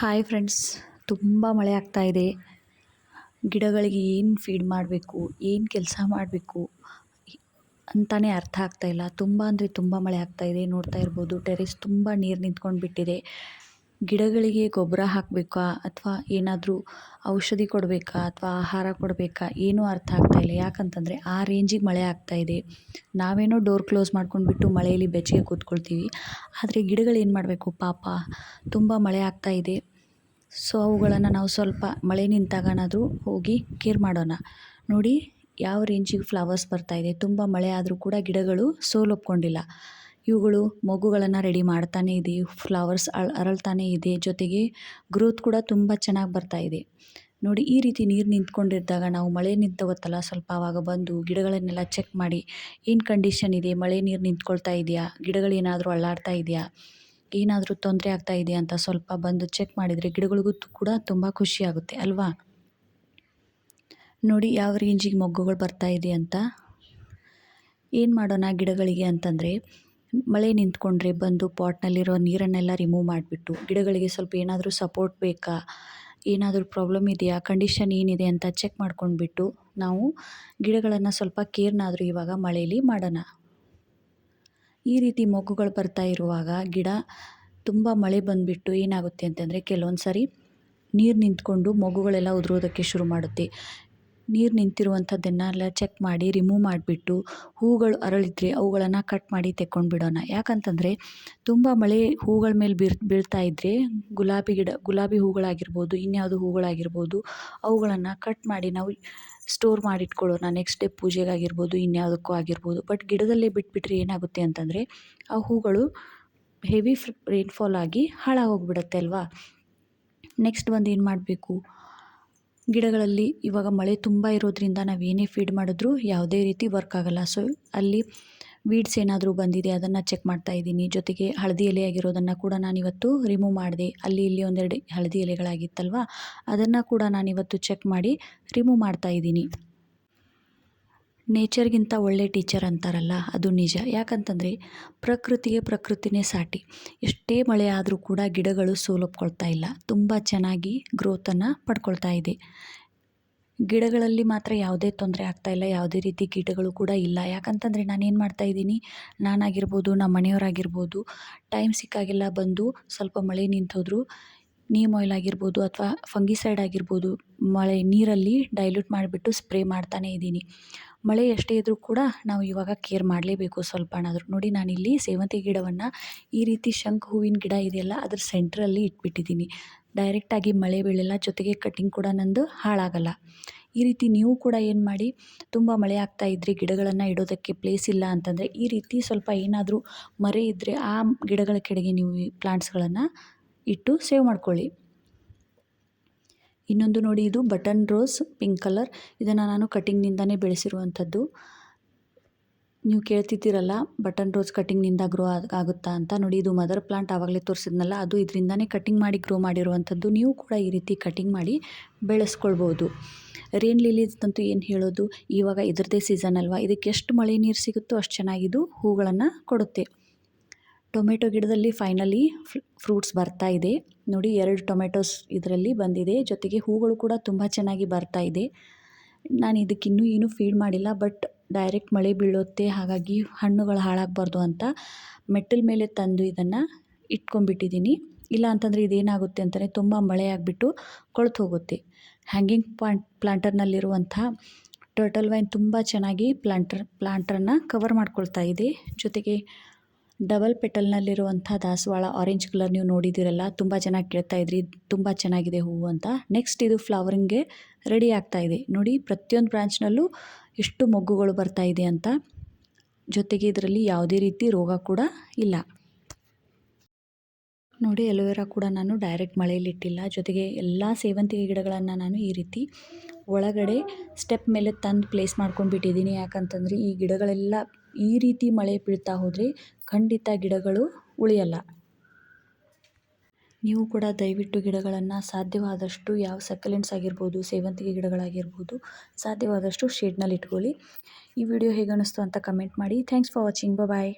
Hi friends ತುಂಬ ಮಳೆ ಆಗ್ತಾ ಇದೆ. ಗಿಡಗಳಿಗೆ ಏನು ಫೀಡ್ ಮಾಡಬೇಕು, ಏನು ಕೆಲಸ ಮಾಡಬೇಕು ಅಂತಲೇ ಅರ್ಥ ಆಗ್ತಾ ಇಲ್ಲ. ತುಂಬ ಅಂದರೆ ತುಂಬ ಮಳೆ ಆಗ್ತಾ ಇದೆ. ನೋಡ್ತಾ ಇರ್ಬೋದು ಟೆರೆಸ್ ತುಂಬ ನೀರು ನಿಂತ್ಕೊಂಡು ಬಿಟ್ಟಿದೆ. ಗಿಡಗಳಿಗೆ ಗೊಬ್ಬರ ಹಾಕಬೇಕಾ ಅಥವಾ ಏನಾದರೂ ಔಷಧಿ ಕೊಡಬೇಕಾ ಅಥವಾ ಆಹಾರ ಕೊಡಬೇಕಾ ಏನೂ ಅರ್ಥ ಆಗ್ತಾ ಇಲ್ಲ. ಯಾಕಂತಂದರೆ ಆ ರೇಂಜಿಗೆ ಮಳೆ ಆಗ್ತಾ ಇದೆ. ನಾವೇನೋ ಡೋರ್ ಕ್ಲೋಸ್ ಮಾಡ್ಕೊಂಡ್ಬಿಟ್ಟು ಮಳೆಯಲ್ಲಿ ಬೆಚ್ಚಗೆ ಕೂತ್ಕೊಳ್ತೀವಿ. ಆದರೆ ಗಿಡಗಳು ಏನು ಮಾಡಬೇಕು? ಪಾಪ ತುಂಬ ಮಳೆ ಆಗ್ತಾ ಇದೆ. ಸೊ ಅವುಗಳನ್ನು ನಾವು ಸ್ವಲ್ಪ ಮಳೆ ನಿಂತಾಗನಾದರೂ ಹೋಗಿ ಕೇರ್ ಮಾಡೋಣ. ನೋಡಿ, ಯಾವ ರೇಂಜಿಗೆ ಫ್ಲವರ್ಸ್ ಬರ್ತಾ ಇದೆ. ತುಂಬ ಮಳೆ ಆದರೂ ಕೂಡ ಗಿಡಗಳು ಸೋಲೊಪ್ಕೊಂಡಿಲ್ಲ. ಇವುಗಳು ಮೊಗ್ಗುಗಳನ್ನು ರೆಡಿ ಮಾಡ್ತಾನೇ ಇದೆ ಫ್ಲವರ್ಸ್ ಅಳ್, ಅರಳ್ತಾನೆ ಇದೆ, ಜೊತೆಗೆ ಗ್ರೋತ್ ಕೂಡ ತುಂಬ ಚೆನ್ನಾಗಿ ಬರ್ತಾ ಇದೆ. ನೋಡಿ, ಈ ರೀತಿ ನೀರು ನಿಂತ್ಕೊಂಡಿದ್ದಾಗ ನಾವು ಮಳೆ ನಿಂತೋಗುತ್ತಲ್ಲ ಸ್ವಲ್ಪ ಆವಾಗ ಬಂದು ಗಿಡಗಳನ್ನೆಲ್ಲ ಚೆಕ್ ಮಾಡಿ, ಏನು ಕಂಡೀಷನ್ ಇದೆ, ಮಳೆ ನೀರು ನಿಂತ್ಕೊಳ್ತಾ ಇದೆಯಾ ಗಿಡಗಳೇನಾದರೂ ಅಳ್ಳಾಡ್ತಾ ಇದೆಯಾ, ಏನಾದರೂ ತೊಂದರೆ ಆಗ್ತಾ ಇದೆಯಾ ಅಂತ ಸ್ವಲ್ಪ ಬಂದು ಚೆಕ್ ಮಾಡಿದರೆ ಗಿಡಗಳಿಗೂ ಕೂಡ ತುಂಬ ಖುಷಿಯಾಗುತ್ತೆ ಅಲ್ವಾ? ನೋಡಿ, ಯಾವ ರೇಂಜಿಗೆ ಮೊಗ್ಗುಗಳು ಬರ್ತಾ ಇದೆ ಅಂತ. ಏನು ಮಾಡೋಣ ಗಿಡಗಳಿಗೆ ಅಂತಂದರೆ ಮಳೆ ನಿಂತ್ಕೊಂಡ್ರೆ ಬಂದು ಪಾಟ್ನಲ್ಲಿರೋ ನೀರನ್ನೆಲ್ಲ ರಿಮೂವ್ ಮಾಡಿಬಿಟ್ಟು ಗಿಡಗಳಿಗೆ ಸ್ವಲ್ಪ ಏನಾದರೂ ಸಪೋರ್ಟ್ ಬೇಕಾ? ಏನಾದರೂ ಪ್ರಾಬ್ಲಮ್ ಇದೆಯಾ? ಕಂಡೀಷನ್ ಏನಿದೆ ಅಂತ ಚೆಕ್ ಮಾಡ್ಕೊಂಡ್ಬಿಟ್ಟು ನಾವು ಗಿಡಗಳನ್ನು ಸ್ವಲ್ಪ ಕೇರ್ನಾದರೂ ಇವಾಗ ಮಳೆಯಲ್ಲಿ ಮಾಡೋಣ. ಈ ರೀತಿ ಮೊಗ್ಗುಗಳು ಬರ್ತಾ ಇರುವಾಗ ಗಿಡ ತುಂಬ ಮಳೆ ಬಂದುಬಿಟ್ಟು ಏನಾಗುತ್ತೆ ಅಂತಂದರೆ ಕೆಲವೊಂದು ಸಾರಿ ನೀರು ನಿಂತ್ಕೊಂಡು ಮೊಗ್ಗುಗಳೆಲ್ಲ ಉದುರೋದಕ್ಕೆ ಶುರು ಮಾಡುತ್ತೆ. ನೀರು ನಿಂತಿರುವಂಥದ್ದನ್ನೆಲ್ಲ ಚೆಕ್ ಮಾಡಿ ರಿಮೂವ್ ಮಾಡಿಬಿಟ್ಟು ಹೂಗಳು ಅರಳಿದರೆ ಅವುಗಳನ್ನು ಕಟ್ ಮಾಡಿ ತೆಕ್ಕೊಂಡು ಬಿಡೋಣ. ಯಾಕಂತಂದರೆ ತುಂಬ ಮಳೆ ಹೂಗಳ ಮೇಲೆ ಬೀರ್, ಬೀಳ್ತಾ ಇದ್ದರೆ ಗುಲಾಬಿ ಗಿಡ, ಗುಲಾಬಿ ಹೂಗಳಾಗಿರ್ಬೋದು, ಇನ್ಯಾವುದು ಹೂಗಳಾಗಿರ್ಬೋದು, ಅವುಗಳನ್ನು ಕಟ್ ಮಾಡಿ ನಾವು ಸ್ಟೋರ್ ಮಾಡಿಟ್ಕೊಳ್ಳೋಣ. ನೆಕ್ಸ್ಟ್ ಡೇ ಪೂಜೆಗಾಗಿರ್ಬೋದು, ಇನ್ಯಾವುದಕ್ಕೂ ಆಗಿರ್ಬೋದು. ಬಟ್ ಗಿಡದಲ್ಲೇ ಬಿಟ್ಬಿಟ್ರೆ ಏನಾಗುತ್ತೆ ಅಂತಂದರೆ ಆ ಹೂಗಳು ಹೆವಿ ರೈನ್ಫಾಲ್ ಆಗಿ ಹಾಳಾಗೋಗ್ಬಿಡತ್ತೆ ಅಲ್ವಾ? ನೆಕ್ಸ್ಟ್ ಒಂದು ಏನು ಮಾಡಬೇಕು? ಗಿಡಗಳಲ್ಲಿ ಇವಾಗ ಮಳೆ ತುಂಬ ಇರೋದ್ರಿಂದ ನಾವು ಏನೇ ಫೀಡ್ ಮಾಡಿದ್ರೂ ಯಾವುದೇ ರೀತಿ ವರ್ಕ್ ಆಗೋಲ್ಲ. ಸೊ ಅಲ್ಲಿ ವೀಡ್ಸ್ ಏನಾದರೂ ಬಂದಿದೆ, ಅದನ್ನು ಚೆಕ್ ಮಾಡ್ತಾ ಇದ್ದೀನಿ. ಜೊತೆಗೆ ಹಳದಿ ಎಲೆ ಆಗಿರೋದನ್ನು ಕೂಡ ನಾನಿವತ್ತು ರಿಮೂವ್ ಮಾಡಿದೆ. ಅಲ್ಲಿ ಇಲ್ಲಿ ಒಂದೆರಡು ಹಳದಿ ಎಲೆಗಳಾಗಿತ್ತಲ್ವ? ಅದನ್ನು ಕೂಡ ನಾನಿವತ್ತು ಚೆಕ್ ಮಾಡಿ ರಿಮೂವ್ ಮಾಡ್ತಾ ಇದ್ದೀನಿ. ನೇಚರ್ಗಿಂತ ಒಳ್ಳೆ ಟೀಚರ್ ಅಂತಾರಲ್ಲ, ಅದು ನಿಜ. ಯಾಕಂತಂದರೆ ಪ್ರಕೃತಿಗೆ ಪ್ರಕೃತಿನೇ ಸಾಟಿ. ಎಷ್ಟೇ ಮಳೆ ಆದರೂ ಕೂಡ ಗಿಡಗಳು ಸೋಲೊಪ್ಕೊಳ್ತಾ ಇಲ್ಲ. ತುಂಬ ಚೆನ್ನಾಗಿ ಗ್ರೋತನ್ನು ಪಡ್ಕೊಳ್ತಾ ಇದೆ. ಗಿಡಗಳಲ್ಲಿ ಮಾತ್ರ ಯಾವುದೇ ತೊಂದರೆ ಆಗ್ತಾ ಇಲ್ಲ, ಯಾವುದೇ ರೀತಿ ಕೀಟಗಳು ಕೂಡ ಇಲ್ಲ. ಯಾಕಂತಂದರೆ, ನಾನೇನು ಮಾಡ್ತಾ ಇದ್ದೀನಿ? ನಾನಾಗಿರ್ಬೋದು, ನಮ್ಮ ಮನೆಯವರಾಗಿರ್ಬೋದು, ಟೈಮ್ ಸಿಕ್ಕಾಗೆಲ್ಲ ಬಂದು ಸ್ವಲ್ಪ ಮಳೆ ನಿಂತೋದ್ರು, ನೀಮ್ ಆಯಿಲ್ ಆಗಿರ್ಬೋದು ಅಥವಾ ಫಂಗಿಸೈಡ್ ಆಗಿರ್ಬೋದು, ಮಳೆ ನೀರಲ್ಲಿ ಡೈಲ್ಯೂಟ್ ಮಾಡಿಬಿಟ್ಟು ಸ್ಪ್ರೇ ಮಾಡ್ತಾನೇ ಇದ್ದೀನಿ. ಮಳೆ ಎಷ್ಟೇ ಇದ್ದರೂ ಕೂಡ ನಾವು ಇವಾಗ ಕೇರ್ ಮಾಡಲೇಬೇಕು ಸ್ವಲ್ಪನಾದರೂ ನೋಡಿ ನಾನಿಲ್ಲಿ ಸೇವಂತಿ ಗಿಡವನ್ನು ಈ ರೀತಿ ಶಂಖ ಹೂವಿನ ಗಿಡ ಇದೆಯಲ್ಲ ಅದ್ರ ಸೆಂಟ್ರಲ್ಲಿ ಇಟ್ಬಿಟ್ಟಿದ್ದೀನಿ. ಡೈರೆಕ್ಟಾಗಿ ಮಳೆ ಬೀಳಲ್ಲ ಜೊತೆಗೆ ಕಟ್ಟಿಂಗ್ ಕೂಡ ನಂದು ಹಾಳಾಗಲ್ಲ. ಈ ರೀತಿ ನೀವು ಕೂಡ ಏನು ಮಾಡಿ, ತುಂಬ ಮಳೆ ಆಗ್ತಾ ಇದ್ದರೆ ಗಿಡಗಳನ್ನು ಇಡೋದಕ್ಕೆ ಪ್ಲೇಸ್ ಇಲ್ಲ ಅಂತಂದರೆ ಈ ರೀತಿ ಸ್ವಲ್ಪ ಏನಾದರೂ ಮರೆ ಇದ್ದರೆ ಆ ಗಿಡಗಳ ಕೆಳಗೆ ನೀವು ಪ್ಲಾಂಟ್ಸ್ಗಳನ್ನು ಇಟ್ಟು ಸೇವ್ ಮಾಡ್ಕೊಳ್ಳಿ. ಇನ್ನೊಂದು ನೋಡಿ, ಇದು ಬಟನ್ ರೋಸ್, ಪಿಂಕ್ ಕಲರ್. ಇದನ್ನು ನಾನು ಕಟಿಂಗ್ನಿಂದನೇ ಬೆಳೆಸಿರುವಂಥದ್ದು. ನೀವು ಕೇಳ್ತಿದ್ದೀರಲ್ಲ, ಬಟನ್ ರೋಸ್ ಕಟ್ಟಿಂಗ್ನಿಂದ ಗ್ರೋ ಆಗುತ್ತಾ ಅಂತ. ನೋಡಿ, ಇದು ಮದರ್ ಪ್ಲಾಂಟ್ ಆವಾಗಲೇ ತೋರಿಸಿದ್ನಲ್ಲ, ಅದು ಇದರಿಂದನೇ ಕಟಿಂಗ್ ಮಾಡಿ ಗ್ರೋ ಮಾಡಿರುವಂಥದ್ದು. ನೀವು ಕೂಡ ಈ ರೀತಿ ಕಟಿಂಗ್ ಮಾಡಿ ಬೆಳೆಸ್ಕೊಳ್ಬೋದು. ರೇನ್ ಲಿಲೀಸ್ದಂತೂ ಏನು ಹೇಳೋದು? ಇವಾಗ ಇದರದೇ ಸೀಸನ್ ಅಲ್ವಾ? ಇದಕ್ಕೆ ಎಷ್ಟು ಮಳೆ ನೀರು ಸಿಗುತ್ತೋ ಅಷ್ಟು ಚೆನ್ನಾಗಿದು ಹೂಗಳನ್ನು ಕೊಡುತ್ತೆ. ಟೊಮೆಟೊ ಗಿಡದಲ್ಲಿ ಫೈನಲಿ ಫ್ರೂಟ್ಸ್ ಬರ್ತಾ ಇದೆ. ನೋಡಿ, ಎರಡು ಟೊಮೆಟೊಸ್ ಇದರಲ್ಲಿ ಬಂದಿದೆ. ಜೊತೆಗೆ ಹೂಗಳು ಕೂಡ ತುಂಬ ಚೆನ್ನಾಗಿ ಬರ್ತಾ ಇದೆ. ನಾನು ಇದಕ್ಕೆ ಇನ್ನೂ ಏನೂ ಫೀಡ್ ಮಾಡಿಲ್ಲ ಬಟ್ ಡೈರೆಕ್ಟ್ ಮಳೆ ಬೀಳುತ್ತೆ. ಹಾಗಾಗಿ ಹಣ್ಣುಗಳು ಹಾಳಾಗಬಾರ್ದು ಅಂತ ಮೆಟ್ಟಲ ಮೇಲೆ ತಂದು ಇದನ್ನು ಇಟ್ಕೊಂಡ್ಬಿಟ್ಟಿದ್ದೀನಿ. ಇಲ್ಲ ಅಂತಂದರೆ ಇದೇನಾಗುತ್ತೆ ಅಂತಲೇ ತುಂಬ ಮಳೆ ಆಗಿಬಿಟ್ಟು ಕೊಳ್ತು ಹೋಗುತ್ತೆ. ಹ್ಯಾಂಗಿಂಗ್ ಪ್ಲಾಂಟ್ ಪ್ಲಾಂಟರ್ನಲ್ಲಿರುವಂಥ ಟರ್ಟಲ್ ವೈನ್ ತುಂಬ ಚೆನ್ನಾಗಿ ಪ್ಲಾಂಟರ್ ಪ್ಲಾಂಟರನ್ನು ಕವರ್ ಮಾಡ್ಕೊಳ್ತಾ ಇದೆ. ಜೊತೆಗೆ ಡಬಲ್ ಪೆಟಲ್ನಲ್ಲಿರುವಂಥ ದಾಸವಾಳ ಆರೆಂಜ್ ಕಲರ್ ನೀವು ನೋಡಿದ್ದೀರಲ್ಲ, ತುಂಬ ಚೆನ್ನಾಗಿ ಕೇಳ್ತಾ ಇದ್ರಿ, ತುಂಬ ಚೆನ್ನಾಗಿದೆ ಹೂವು ಅಂತ. ನೆಕ್ಸ್ಟ್ ಇದು ಫ್ಲವರಿಂಗ್ಗೆ ರೆಡಿ ಆಗ್ತಾ ಇದೆ. ನೋಡಿ, ಪ್ರತಿಯೊಂದು ಬ್ರಾಂಚ್ನಲ್ಲೂ ಎಷ್ಟು ಮೊಗ್ಗುಗಳು ಬರ್ತಾ ಇದೆ ಅಂತ. ಜೊತೆಗೆ ಇದರಲ್ಲಿ ಯಾವುದೇ ರೀತಿ ರೋಗ ಕೂಡ ಇಲ್ಲ. ನೋಡಿ ಎಲೋವೆರಾ ಕೂಡ ನಾನು ಡೈರೆಕ್ಟ್ ಮಳೆಯಲ್ಲಿ ಇಟ್ಟಿಲ್ಲ. ಜೊತೆಗೆ ಎಲ್ಲ ಸೇವಂತಿಗೆ ಗಿಡಗಳನ್ನು ನಾನು ಈ ರೀತಿ ಒಳಗಡೆ ಸ್ಟೆಪ್ ಮೇಲೆ ತಂದು ಪ್ಲೇಸ್ ಮಾಡ್ಕೊಂಡ್ಬಿಟ್ಟಿದ್ದೀನಿ ಯಾಕಂತಂದರೆ ಈ ಗಿಡಗಳೆಲ್ಲ ಈ ರೀತಿ ಮಳೆ ಬೀಳ್ತಾ ಹೋದರೆ ಖಂಡಿತ ಗಿಡಗಳು ಉಳಿಯಲ್ಲ. ನೀವು ಕೂಡ ದಯವಿಟ್ಟು ಗಿಡಗಳನ್ನು ಸಾಧ್ಯವಾದಷ್ಟು ಯಾವ ಸಕ್ಕಲೆಂಟ್ಸ್ ಆಗಿರ್ಬೋದು, ಸೇವಂತಿಗೆ ಗಿಡಗಳಾಗಿರ್ಬೋದು, ಸಾಧ್ಯವಾದಷ್ಟು ಶೇಡ್ನಲ್ಲಿ ಇಟ್ಕೊಳ್ಳಿ. ಈ ವಿಡಿಯೋ ಹೇಗೆ ಅನ್ನಿಸ್ತು ಅಂತ ಕಮೆಂಟ್ ಮಾಡಿ. Thanks for watching bye